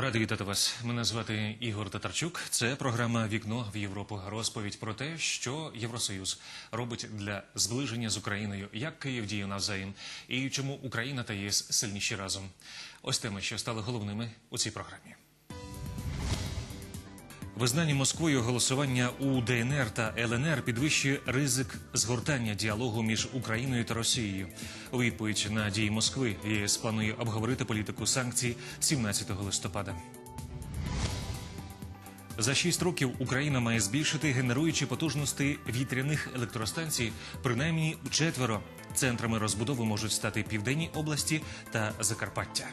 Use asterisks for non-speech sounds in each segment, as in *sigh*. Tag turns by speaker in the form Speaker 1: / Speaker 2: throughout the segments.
Speaker 1: Радий вітати вас. Мене звати Ігор Татарчук. Це програма Вікно в Європу. Розповідь про те, що Євросоюз робить для зближення з Україною, як Київ діє навзаєм, і чому Україна та ЄС сильніші разом. Ось теми, що стали головними у цій програмі. Визнання Москвою голосування у ДНР та ЛНР підвищує ризик згортання діалогу між Україною та Росією. Відповідь на дії Москви ЄС планує обговорити політику санкцій 17 листопада. За шість років Україна має збільшити генеруючі потужності вітряних електростанцій принаймні у четверо. Центрами розбудови можуть стати південні області та Закарпаття.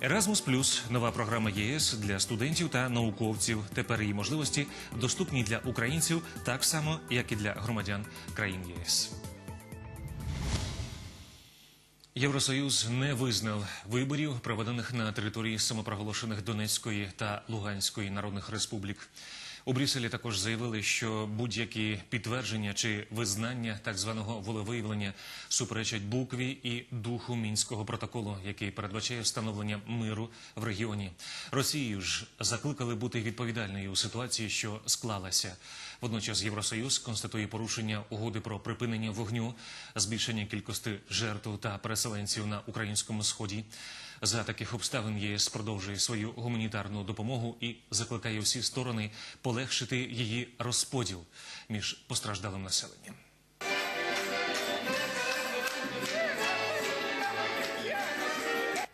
Speaker 1: Erasmus Плюс нова програма ЄС для студентів та науковців. Тепер її можливості доступні для українців так само, як і для громадян країн ЄС. Євросоюз не визнав виборів, проведених на території самопроголошених Донецької та Луганської народних республік. У Брюсселі також заявили, що будь-які підтвердження чи визнання так званого волевиявлення суперечать букві і духу мінського протоколу, який передбачає встановлення миру в регіоні. Росію ж закликали бути відповідальною у ситуації, що склалася. Водночас Євросоюз констатує порушення угоди про припинення вогню, збільшення кількості жертв та переселенців на українському сході. За таких обставин ЄС продовжує свою гуманітарну допомогу і закликає всі сторони полегшити її розподіл між постраждалим населенням.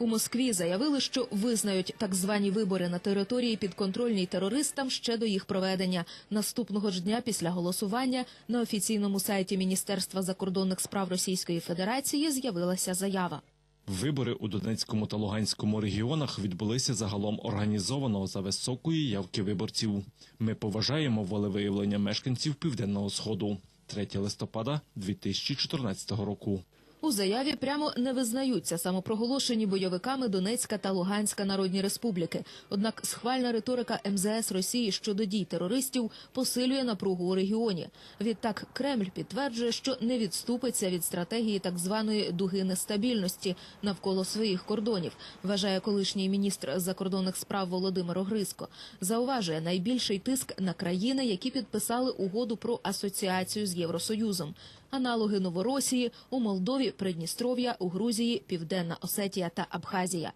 Speaker 2: У Москві заявили, що визнають так звані вибори на території підконтрольній терористам ще до їх проведення. Наступного ж дня після голосування на офіційному сайті Міністерства закордонних справ Російської Федерації з'явилася заява.
Speaker 3: Вибори у Донецькому та Луганському регіонах відбулися загалом організовано за високої явки виборців. Ми поважаємо волевиявлення мешканців Південного Сходу. 3 листопада 2014 року.
Speaker 2: У заяві прямо не визнаються самопроголошені бойовиками Донецька та Луганська народні республіки. Однак схвальна риторика МЗС Росії щодо дій терористів посилює напругу у регіоні. Відтак Кремль підтверджує, що не відступиться від стратегії так званої дуги нестабільності навколо своїх кордонів. Вважає колишній міністр закордонних справ Володимир Огризко. Зауважує найбільший тиск на країни, які підписали угоду про асоціацію з Євросоюзом. Аналоги Новоросії у Молдові, Придністров'я, у Грузії, Південна Осетія та Абхазія.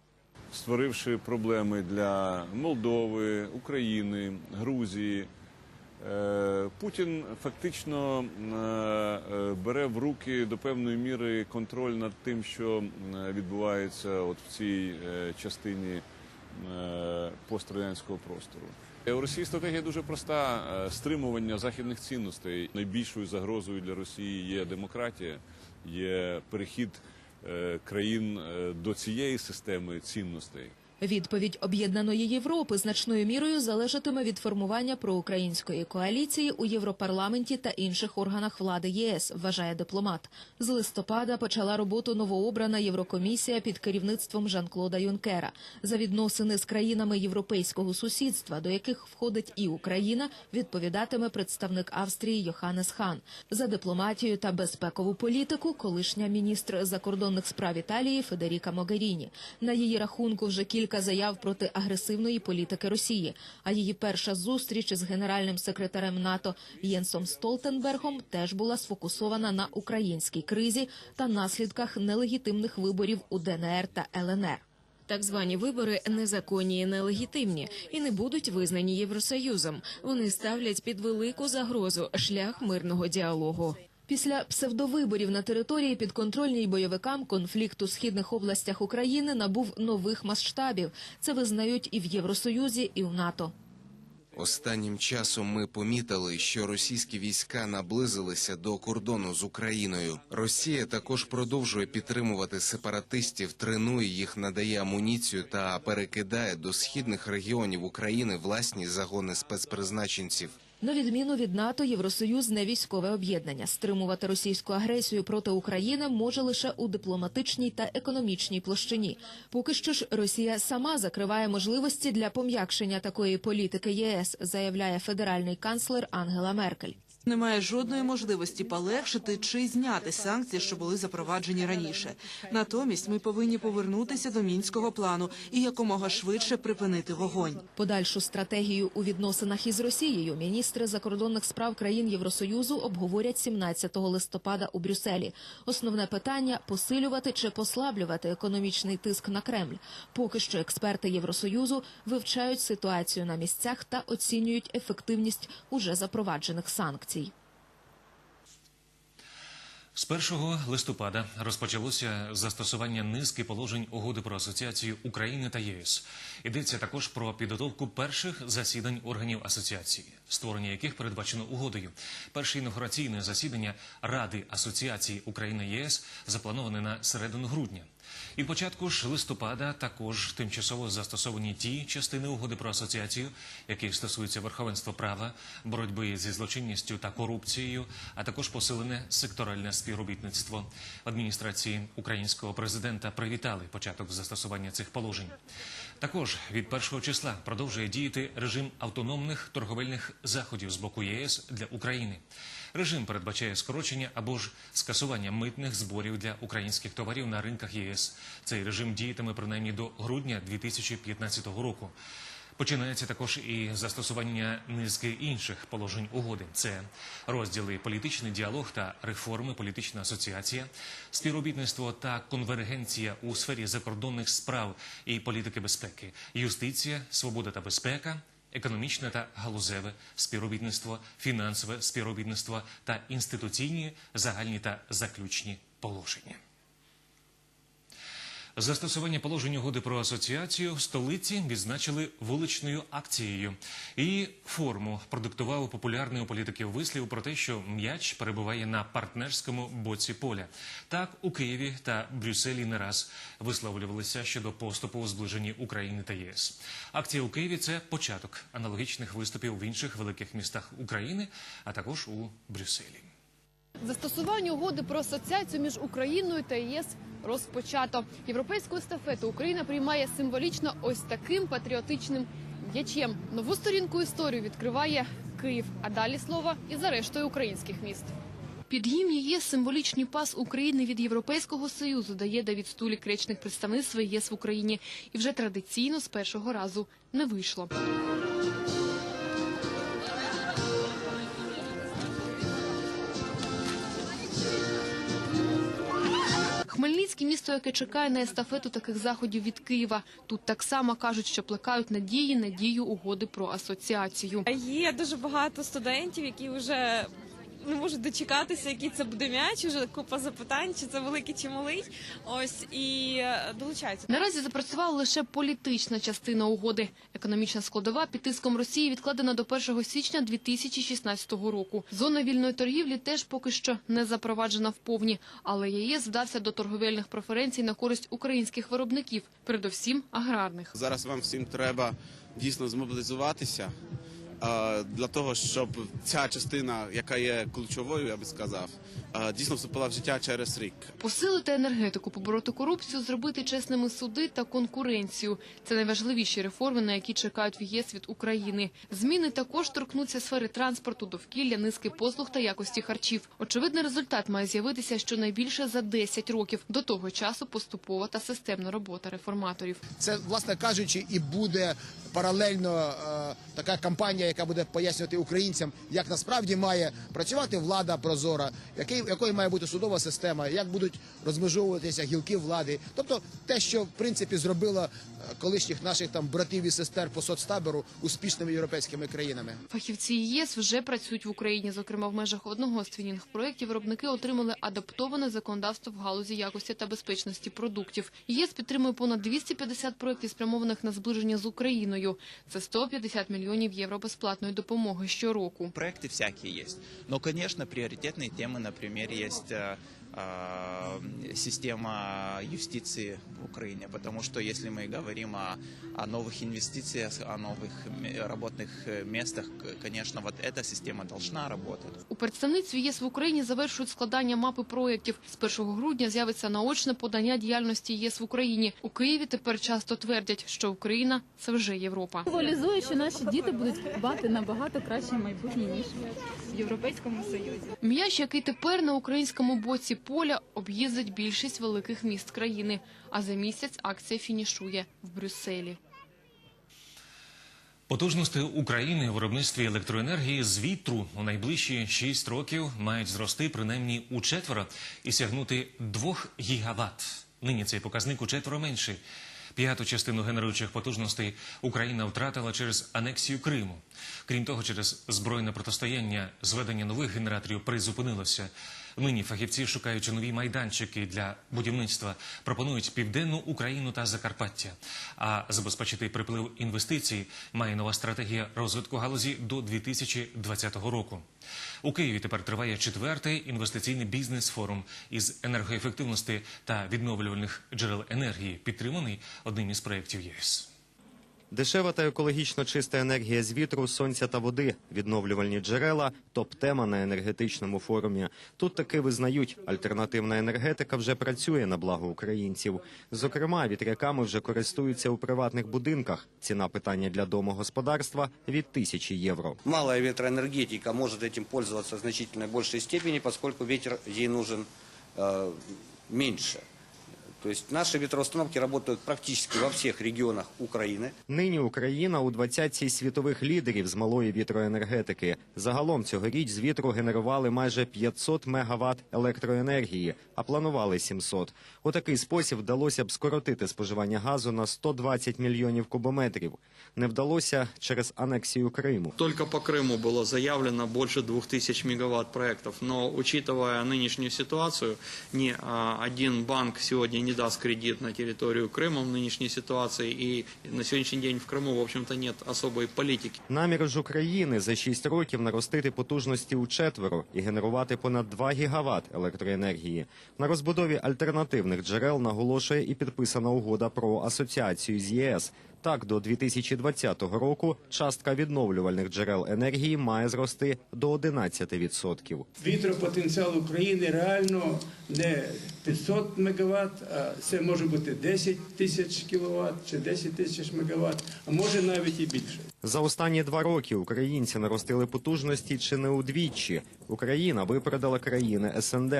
Speaker 4: створивши проблеми для Молдови, України, Грузії. Е, Путін фактично е, бере в руки до певної міри контроль над тим, що е, відбувається от в цій частині пострадянського простору. Е, У Росії стратегія дуже проста: е, стримування західних цінностей. Найбільшою загрозою для Росії є демократія, є перехід е, країн до цієї системи цінностей.
Speaker 2: Відповідь об'єднаної Європи значною мірою залежатиме від формування проукраїнської коаліції у Європарламенті та інших органах влади ЄС, вважає дипломат. З листопада почала роботу новообрана Єврокомісія під керівництвом Жан-Клода Юнкера. За відносини з країнами європейського сусідства, до яких входить і Україна, відповідатиме представник Австрії Йоханнес Хан. За дипломатію та безпекову політику колишня міністр закордонних справ Італії Федеріка Могеріні. На її рахунку вже кілька заяв проти агресивної політики Росії. А її перша зустріч із генеральним секретарем НАТО Єнсом Столтенбергом теж була сфокусована на українській кризі та наслідках нелегітимних виборів у ДНР та ЛНР.
Speaker 5: Так звані вибори незаконні і нелегітимні і не будуть визнані Євросоюзом. Вони ставлять під велику загрозу шлях мирного діалогу.
Speaker 2: Після псевдовиборів на території підконтрольній бойовикам конфлікт у східних областях України набув нових масштабів. Це визнають і в Євросоюзі, і в НАТО.
Speaker 6: Останнім часом ми помітили, що російські війська наблизилися до кордону з Україною. Росія також продовжує підтримувати сепаратистів, тренує їх, надає амуніцію та перекидає до східних регіонів України власні загони спецпризначенців.
Speaker 2: На відміну від НАТО, Євросоюз не військове об'єднання. Стримувати російську агресію проти України може лише у дипломатичній та економічній площині. Поки що ж Росія сама закриває можливості для пом'якшення такої політики ЄС, заявляє федеральний канцлер Ангела Меркель.
Speaker 7: Немає жодної можливості полегшити чи зняти санкції, що були запроваджені раніше. Натомість ми повинні повернутися до мінського плану і якомога швидше припинити вогонь.
Speaker 2: Подальшу стратегію у відносинах із Росією міністри закордонних справ країн Євросоюзу обговорять 17 листопада у Брюсселі. Основне питання – посилювати чи послаблювати економічний тиск на Кремль. Поки що експерти Євросоюзу вивчають ситуацію на місцях та оцінюють ефективність уже запроваджених санкцій.
Speaker 1: З 1 листопада розпочалося застосування низки положень угоди про асоціацію України та ЄС. Йдеться також про підготовку перших засідань органів асоціації, створення яких передбачено угодою. Перше інаугураційне засідання Ради асоціації України ЄС заплановане на середину грудня. І початку ж листопада також тимчасово застосовані ті частини угоди про асоціацію, які стосуються верховенства права, боротьби зі злочинністю та корупцією, а також посилене секторальне співробітництво. Адміністрації українського президента привітали початок застосування цих положень. Також від першого числа продовжує діяти режим автономних торговельних заходів з боку ЄС для України. Режим передбачає скорочення або ж скасування митних зборів для українських товарів на ринках ЄС. Цей режим діятиме принаймні до грудня 2015 року. Починається також і застосування низки інших положень угоди. Це розділи політичний діалог та реформи, політична асоціація, співробітництво та конвергенція у сфері закордонних справ і політики безпеки, юстиція, свобода та безпека. Економічне та галузеве співробітництво, фінансове співробітництво та інституційні загальні та заключні положення. Застосування положень угоди про асоціацію в столиці відзначили вуличною акцією. Її форму продиктував популярний у політиків вислів про те, що м'яч перебуває на партнерському боці поля. Так у Києві та Брюсселі не раз висловлювалися щодо поступу у зближенні України та ЄС. Акція у Києві це початок аналогічних виступів в інших великих містах України, а також у Брюсселі.
Speaker 8: Застосування угоди про асоціацію між Україною та ЄС розпочато. Європейську естафету Україна приймає символічно ось таким патріотичним м'ячем. Нову сторінку історії відкриває Київ. А далі слово і за рештою українських міст. Під гімн ЄС символічний пас України від Європейського Союзу дає Давід Стулік речник представництва ЄС в Україні. І вже традиційно з першого разу не вийшло. Хмельницький місто, яке чекає на естафету таких заходів від Києва. Тут так само кажуть, що плекають надії надію угоди про асоціацію.
Speaker 9: Є дуже багато студентів, які вже не можуть дочекатися, який це буде м'яч. Уже купа запитань, чи це великий чи малий. Ось і е, долучаються.
Speaker 8: Наразі запрацювала лише політична частина угоди. Економічна складова під тиском Росії відкладена до 1 січня 2016 року. Зона вільної торгівлі теж поки що не запроваджена вповні, але ЄС вдався до торговельних преференцій на користь українських виробників, передовсім аграрних.
Speaker 10: Зараз вам всім треба дійсно змобілізуватися для того, щоб ця частина, яка є ключовою, я би сказав, дійсно вступила в життя через рік.
Speaker 8: Посилити енергетику, побороти корупцію, зробити чесними суди та конкуренцію. Це найважливіші реформи, на які чекають в ЄС від України. Зміни також торкнуться сфери транспорту, довкілля, низки послуг та якості харчів. Очевидний результат має з'явитися щонайбільше за 10 років. До того часу поступова та системна робота реформаторів.
Speaker 11: Це, власне кажучи, і буде паралельно е, така кампанія, яка буде пояснювати українцям, як насправді має працювати влада прозора, який, якою має бути судова система, як будуть розмежовуватися гілки влади. Тобто те, що в принципі зробило е, колишніх наших там братів і сестер по соцтабору успішними європейськими країнами.
Speaker 8: Фахівці ЄС вже працюють в Україні. Зокрема, в межах одного з твінінг проєктів виробники отримали адаптоване законодавство в галузі якості та безпечності продуктів. ЄС підтримує понад 250 проєктів, спрямованих на зближення з Україною. Це 150 мільйонів євро безплатної допомоги щороку.
Speaker 12: Проекты всякие есть. Но, конечно, приоритетные темы, например, есть э, система юстиции в Украине, потому что если мы говорим о, о новых инвестициях, о новых м- работных э, местах, к- конечно, вот эта система должна работать.
Speaker 8: У представництві ЄС в Україні завершують складання мапи проєктів. З 1 грудня з'явиться наочне подання діяльності ЄС в Україні. У Києві тепер часто твердять, що Україна це вже Європа.
Speaker 13: Символізує, що наші діти будуть мати набагато краще майбутнє ніж
Speaker 8: в Європейському Союзі. М'яч, який тепер на українському боці поля, об'їздить більшість великих міст країни. А за місяць акція фінішує в Брюсселі.
Speaker 1: Потужності України у виробництві електроенергії з вітру у найближчі 6 років мають зрости принаймні у четверо і сягнути 2 гігаватт. Нині цей показник у четверо менший. П'яту частину генеруючих потужностей Україна втратила через анексію Криму. Крім того, через збройне протистояння зведення нових генераторів призупинилося. Нині фахівці, шукаючи нові майданчики для будівництва, пропонують південну Україну та Закарпаття. А забезпечити приплив інвестицій має нова стратегія розвитку галузі до 2020 року. У Києві тепер триває четвертий інвестиційний бізнес-форум із енергоефективності та відновлювальних джерел енергії, підтриманий одним із проєктів ЄС.
Speaker 13: Дешева та екологічно чиста енергія з вітру, сонця та води, відновлювальні джерела топ-тема на енергетичному форумі. Тут таки визнають, альтернативна енергетика вже працює на благо українців. Зокрема, вітряками вже користуються у приватних будинках. Ціна питання для домогосподарства від тисячі євро.
Speaker 14: Малая ветроэнергетика может этим пользоваться в значительно большей степени, поскольку ветер ей нужен э, меньше. То есть наши ветроустановки работают практически во всех регионах Украины.
Speaker 13: Нині Україна у двадцятці світових лідерів з малої вітроенергетики. Загалом цьогоріч з вітру генерували майже 500 мегаватт електроенергії, а планували 700. У такий спосіб вдалося б скоротити споживання газу на 120 мільйонів кубометрів. Не вдалося через анексію Криму.
Speaker 15: Только по Крыму было заявлено больше 2000 мегаватт проектов, но учитывая нынешнюю ситуацию, ни а, один банк сегодня не даст кредит на территорию Крыма в нынешней ситуации, и на сегодняшний день в Крыму, в общем-то, нет особой политики.
Speaker 13: Намір ж України за 6 років наростити потужності у четверо і генерувати понад 2 гігават електроенергії. На розбудові альтернативних джерел наголошує і підписана угода про асоціацію з ЄС. Так, до 2020 року частка відновлювальних джерел енергії має зрости до 11%.
Speaker 16: Вітропотенціал України реально не 500 мегаватт, а це може бути 10 тисяч кіловат чи 10 тисяч мегаватт, а може навіть і більше.
Speaker 13: За останні два роки українці наростили потужності чи не удвічі. Україна випередила країни СНД.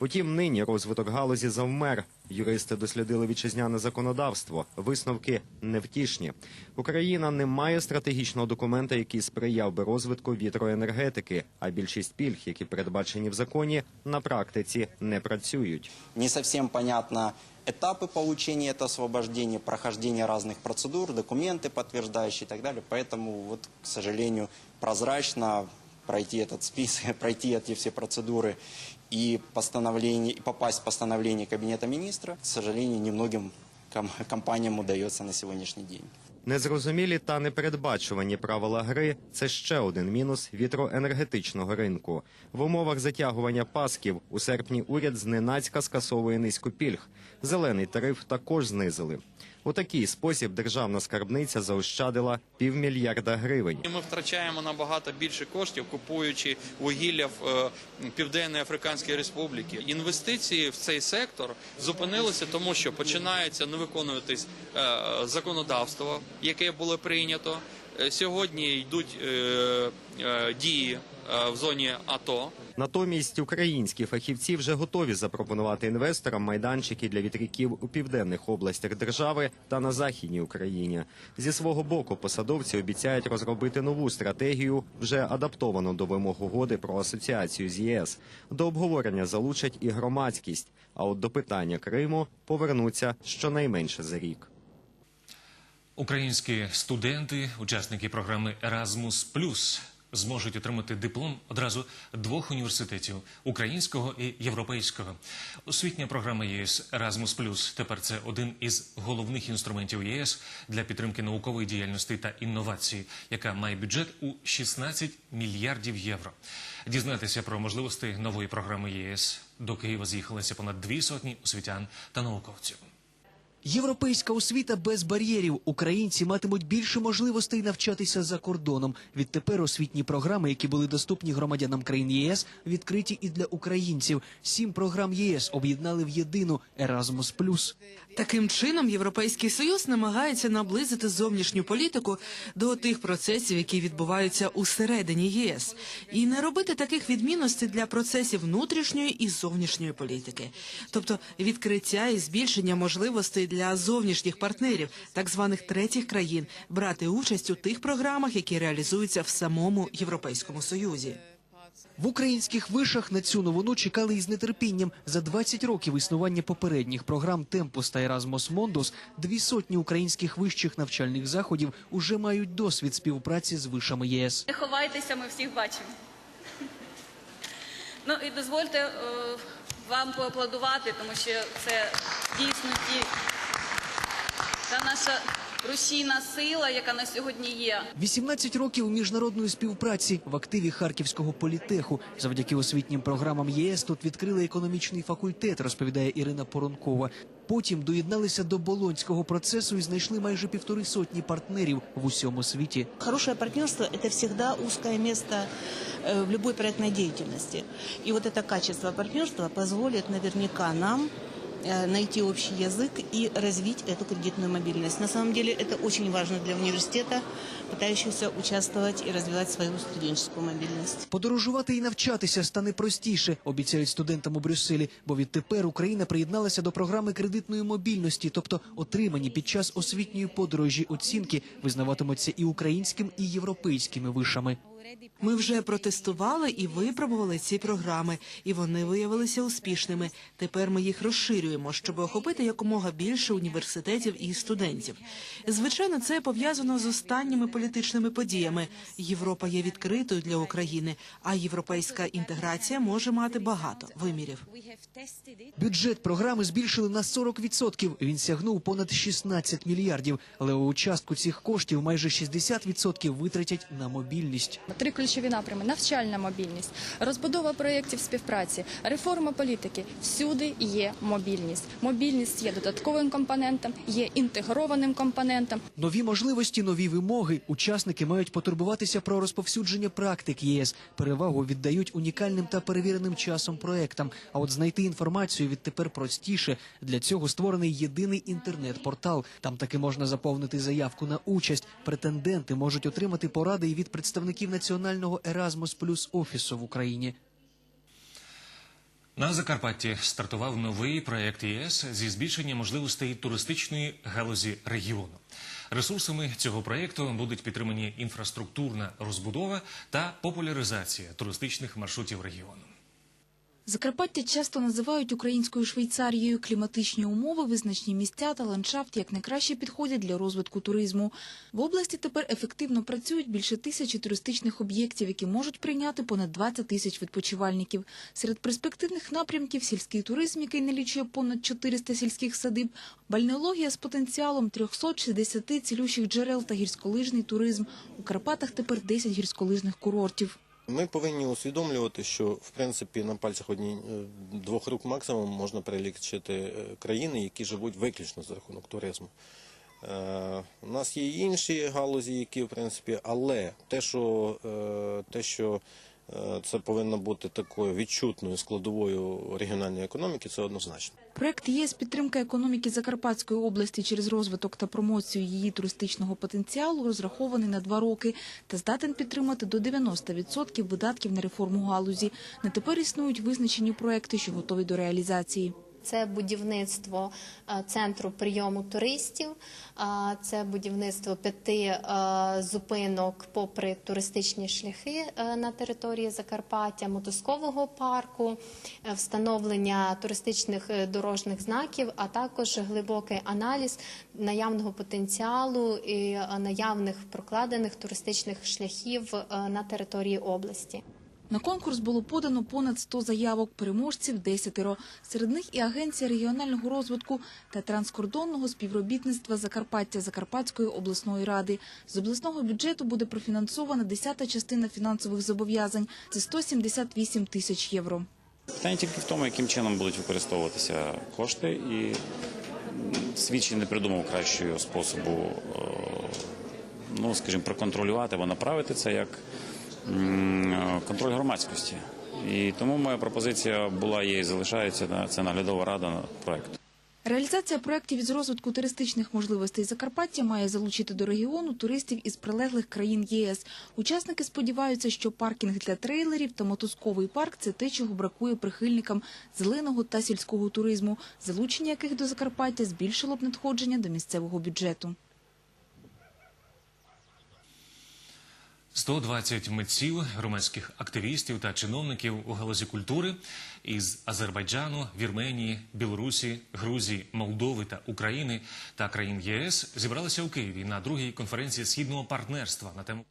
Speaker 13: Утім, нині розвиток галузі завмер. Юристи дослідили вітчизняне законодавство. Висновки невтішні. Україна не має стратегічного документа, який сприяв би розвитку вітроенергетики. А більшість пільг, які передбачені в законі, на практиці не працюють.
Speaker 14: Не совсем понятно этапы получения этого освобождения, прохождение разных процедур, документы подтверждающие и так далее. Поэтому, вот, к сожалению, прозрачно пройти этот список, *laughs* пройти эти все процедуры и постановление, и попасть в постановление Кабинета министра, к сожалению, немногим ком- компаниям удается на сегодняшний день.
Speaker 13: Незрозумілі та непередбачувані правила гри це ще один мінус вітроенергетичного ринку. В умовах затягування пасків у серпні уряд зненацька скасовує низьку пільг. Зелений тариф також знизили. У такий спосіб державна скарбниця заощадила півмільярда гривень.
Speaker 15: Ми втрачаємо набагато більше коштів, купуючи вугілля в е, Південної Африканській Республіки. Інвестиції в цей сектор зупинилися, тому що починається не виконуватись е, законодавство, яке було прийнято. Е, Сьогодні йдуть е, е, дії в зоні АТО.
Speaker 13: Натомість українські фахівці вже готові запропонувати інвесторам майданчики для вітряків у південних областях держави та на західній Україні. Зі свого боку посадовці обіцяють розробити нову стратегію, вже адаптовану до вимог угоди про асоціацію з ЄС. До обговорення залучать і громадськість. А от до питання Криму повернуться щонайменше за рік.
Speaker 1: Українські студенти, учасники програми Erasmus+, зможуть отримати диплом одразу двох університетів українського і європейського. Освітня програма ЄС Erasmus+, тепер це один із головних інструментів ЄС для підтримки наукової діяльності та інновацій, яка має бюджет у 16 мільярдів євро. Дізнатися про можливості нової програми ЄС до Києва з'їхалися понад дві сотні освітян та науковців.
Speaker 17: Європейська освіта без бар'єрів. Українці матимуть більше можливостей навчатися за кордоном. Відтепер освітні програми, які були доступні громадянам країн ЄС, відкриті і для українців. Сім програм ЄС об'єднали в єдину Erasmus+.
Speaker 7: Таким чином, Європейський Союз намагається наблизити зовнішню політику до тих процесів, які відбуваються усередині ЄС, і не робити таких відмінностей для процесів внутрішньої і зовнішньої політики, тобто відкриття і збільшення можливостей для зовнішніх партнерів, так званих третіх країн, брати участь у тих програмах, які реалізуються в самому Європейському Союзі.
Speaker 17: В українських вишах на цю новину чекали із нетерпінням. За 20 років існування попередніх програм «Темпос» та «Еразмос Мондос» дві сотні українських вищих навчальних заходів уже мають досвід співпраці з вишами ЄС.
Speaker 18: Не ховайтеся, ми всіх бачимо. Ну і дозвольте е, вам поаплодувати, тому що це дійсно ті, та наша рушійна сила, яка на сьогодні є.
Speaker 17: 18 років міжнародної співпраці в активі Харківського політеху. Завдяки освітнім програмам єС тут відкрили економічний факультет, розповідає Ірина Поронкова. Потім доєдналися до болонського процесу і знайшли майже півтори сотні партнерів в усьому світі.
Speaker 19: Хорошее партнерство – это всегда узкое место э, в любой проектной деятельности. И вот это качество партнерства позволит наверняка нам э, найти общий язык и развить эту кредитную мобильность. На самом деле это очень важно для университета, пытающегося участвовать и развивать свою студенческую мобильность.
Speaker 17: Подорожувати і навчатися стане простіше, обіцяють студентам у Брюсселі, бо відтепер Україна приєдналася до програми кредитної мобільності, тобто отримані під час освітньої подорожі оцінки визнаватимуться і українським, і європейськими вишами.
Speaker 7: Ми вже протестували і випробували ці програми, і вони виявилися успішними. Тепер ми їх розширюємо, щоб охопити якомога більше університетів і студентів. Звичайно, це пов'язано з останніми політичними подіями. Європа є відкритою для України, а європейська інтеграція може мати багато вимірів.
Speaker 17: Бюджет програми збільшили на 40%. Він сягнув понад 16 мільярдів. Але у частку цих коштів майже 60% витратять на мобільність.
Speaker 20: Три ключові напрями: навчальна мобільність, розбудова проєктів співпраці, реформа політики. Всюди є мобільність. Мобільність є додатковим компонентом, є інтегрованим компонентом.
Speaker 17: Нові можливості, нові вимоги. Учасники мають потурбуватися про розповсюдження практик ЄС. Перевагу віддають унікальним та перевіреним часом проектам. А от знайти інформацію відтепер простіше. Для цього створений єдиний інтернет-портал. Там таки можна заповнити заявку на участь. Претенденти можуть отримати поради і від представників національного Еразмус Плюс офісу в Україні.
Speaker 1: На Закарпатті стартував новий проєкт ЄС зі збільшення можливостей туристичної галузі регіону. Ресурсами цього проєкту будуть підтримані інфраструктурна розбудова та популяризація туристичних маршрутів регіону.
Speaker 21: Закарпаття часто називають українською Швейцарією. Кліматичні умови, визначні місця та ландшафт як найкраще підходять для розвитку туризму. В області тепер ефективно працюють більше тисячі туристичних об'єктів, які можуть прийняти понад 20 тисяч відпочивальників. Серед перспективних напрямків сільський туризм, який налічує понад 400 сільських садиб, бальнеологія з потенціалом 360 цілющих джерел та гірськолижний туризм. У Карпатах тепер 10 гірськолижних курортів.
Speaker 22: Ми повинні усвідомлювати, що в принципі на пальцях одні е, двох рук максимум можна перелічити е, країни, які живуть виключно за рахунок туризму. Е, У нас є інші галузі, які в принципі, але те, що те, що це повинно бути такою відчутною складовою регіональної економіки, це однозначно.
Speaker 21: Проект ЄС підтримка економіки Закарпатської області через розвиток та промоцію її туристичного потенціалу розрахований на два роки та здатен підтримати до 90% видатків на реформу галузі. На тепер існують визначені проекти, що готові до реалізації.
Speaker 23: Це будівництво е, центру прийому туристів, це будівництво п'яти е, зупинок попри туристичні шляхи е, на території Закарпаття, мотузкового парку, встановлення туристичних дорожніх знаків, а також глибокий аналіз наявного потенціалу і наявних прокладених туристичних шляхів на території області.
Speaker 21: На конкурс було подано понад 100 заявок, переможців – десятеро. Серед них і Агенція регіонального розвитку та транскордонного співробітництва Закарпаття Закарпатської обласної ради. З обласного бюджету буде профінансована десята частина фінансових зобов'язань – це 178 тисяч євро.
Speaker 24: Питання тільки в тому, яким чином будуть використовуватися кошти, і
Speaker 25: світ ще не придумав кращого способу, е, ну скажімо, проконтролювати або направити це як контроль громадськості. І тому моя пропозиція була є і залишається це наглядова рада на проект.
Speaker 21: Реалізація проєктів із розвитку туристичних можливостей Закарпаття має залучити до регіону туристів із прилеглих країн ЄС. Учасники сподіваються, що паркінг для трейлерів та мотузковий парк це те, чого бракує прихильникам зеленого та сільського туризму, залучення яких до Закарпаття збільшило б надходження до місцевого бюджету.
Speaker 1: 120 митців, громадських активістів та чиновників у галузі культури із Азербайджану, Вірменії, Білорусі, Грузії, Молдови та України та країн ЄС зібралися у Києві на другій конференції східного партнерства на тему.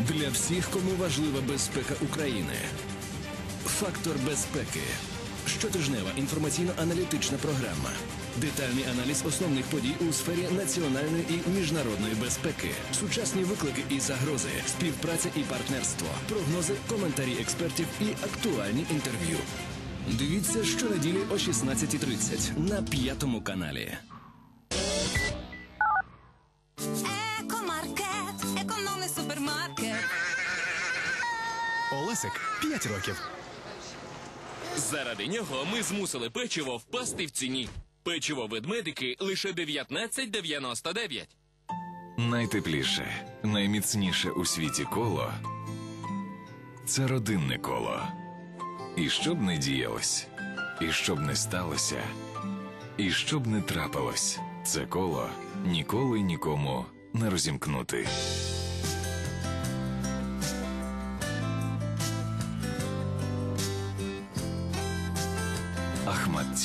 Speaker 26: Для всіх, кому важлива безпека України. Фактор безпеки. Щотижнева інформаційно-аналітична програма. Детальний аналіз основних подій у сфері національної і міжнародної безпеки, сучасні виклики і загрози, співпраця і партнерство, прогнози, коментарі експертів і актуальні інтерв'ю. Дивіться щонеділі о 16.30 на п'ятому каналі.
Speaker 27: Екомаркет, економний супермаркет.
Speaker 26: Олесик 5 років.
Speaker 24: Заради нього ми змусили печиво впасти в ціні. Печиво ведмедики лише 19,99.
Speaker 28: Найтепліше, найміцніше у світі коло це родинне коло. І що б не діялось, і що б не сталося, і що б не трапилось, це коло ніколи нікому не розімкнути.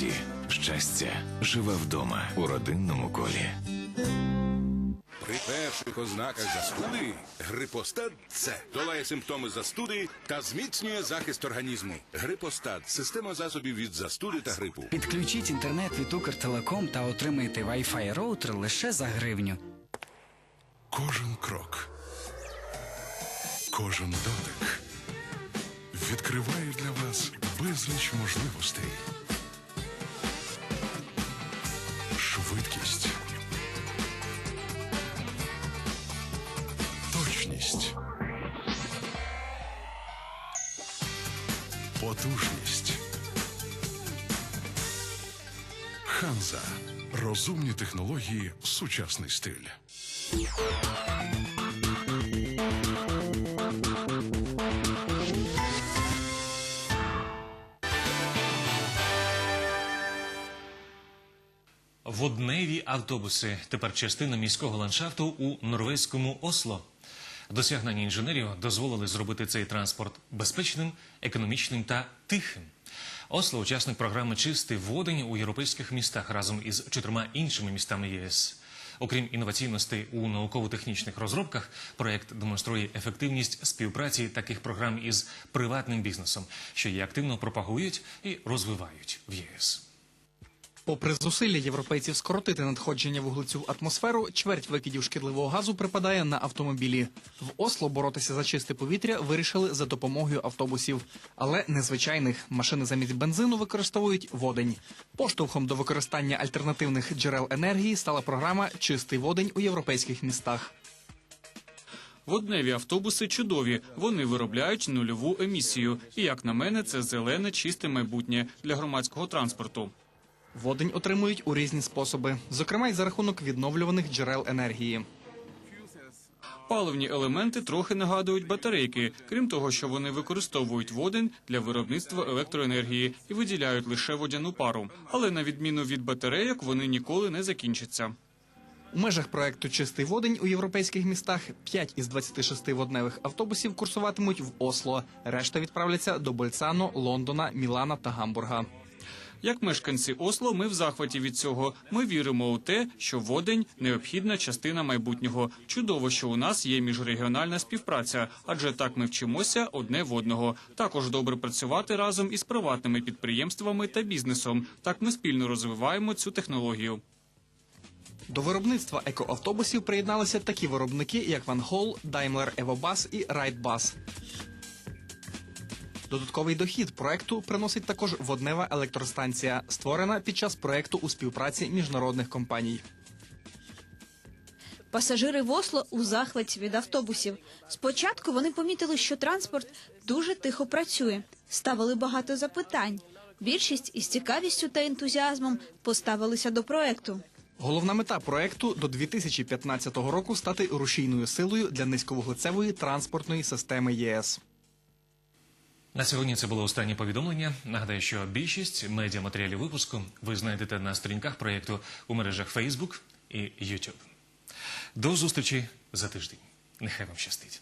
Speaker 28: Ахматці. Щастя живе вдома у родинному колі.
Speaker 29: При перших ознаках застуди грипостат С долає симптоми застуди та зміцнює захист організму. Грипостат система засобів від застуди та грипу.
Speaker 30: Підключіть інтернет від Укртелеком та отримайте Wi-Fi роутер лише за гривню.
Speaker 31: Кожен крок, кожен дотик відкриває для вас безліч можливостей. Точність. Потужність. Ханза. Розумні технології, сучасний стиль.
Speaker 1: Водневі автобуси тепер частина міського ландшафту у норвезькому Осло. Досягнення інженерів дозволили зробити цей транспорт безпечним, економічним та тихим. Осло учасник програми Чистий водень у європейських містах разом із чотирма іншими містами ЄС. Окрім інноваційностей у науково-технічних розробках, проект демонструє ефективність співпраці таких програм із приватним бізнесом, що її активно пропагують і розвивають в ЄС.
Speaker 32: Попри зусилля європейців скоротити надходження вуглецю в атмосферу, чверть викидів шкідливого газу припадає на автомобілі. В Осло боротися за чисте повітря вирішили за допомогою автобусів, але незвичайних машини замість бензину використовують водень. Поштовхом до використання альтернативних джерел енергії стала програма Чистий водень у європейських містах.
Speaker 33: Водневі автобуси чудові. Вони виробляють нульову емісію. І як на мене, це зелене, чисте майбутнє для громадського транспорту.
Speaker 32: Водень отримують у різні способи, зокрема й за рахунок відновлюваних джерел енергії.
Speaker 33: Паливні елементи трохи нагадують батарейки, крім того, що вони використовують водень для виробництва електроенергії і виділяють лише водяну пару. Але на відміну від батарейок, вони ніколи не закінчаться.
Speaker 32: У межах проекту Чистий водень у європейських містах 5 із 26 водневих автобусів курсуватимуть в Осло. Решта відправляться до Больцано, Лондона, Мілана та Гамбурга.
Speaker 33: Як мешканці Осло, ми в захваті від цього. Ми віримо у те, що водень необхідна частина майбутнього. Чудово, що у нас є міжрегіональна співпраця, адже так ми вчимося одне в одного. Також добре працювати разом із приватними підприємствами та бізнесом. Так ми спільно розвиваємо цю технологію.
Speaker 32: До виробництва екоавтобусів приєдналися такі виробники, як Van Hol, Daimler EvoBus і Wrightbus. Додатковий дохід проекту приносить також воднева електростанція, створена під час проекту у співпраці міжнародних компаній.
Speaker 34: Пасажири в Осло у захваті від автобусів. Спочатку вони помітили, що транспорт дуже тихо працює, ставили багато запитань. Більшість із цікавістю та ентузіазмом поставилися до проекту.
Speaker 32: Головна мета проекту до 2015 року стати рушійною силою для низьковуглецевої транспортної системи ЄС.
Speaker 1: На сьогодні це було останнє повідомлення. Нагадаю, що більшість медіаматеріалів випуску ви знайдете на сторінках проєкту у мережах Facebook і YouTube. До зустрічі за тиждень. Нехай вам щастить.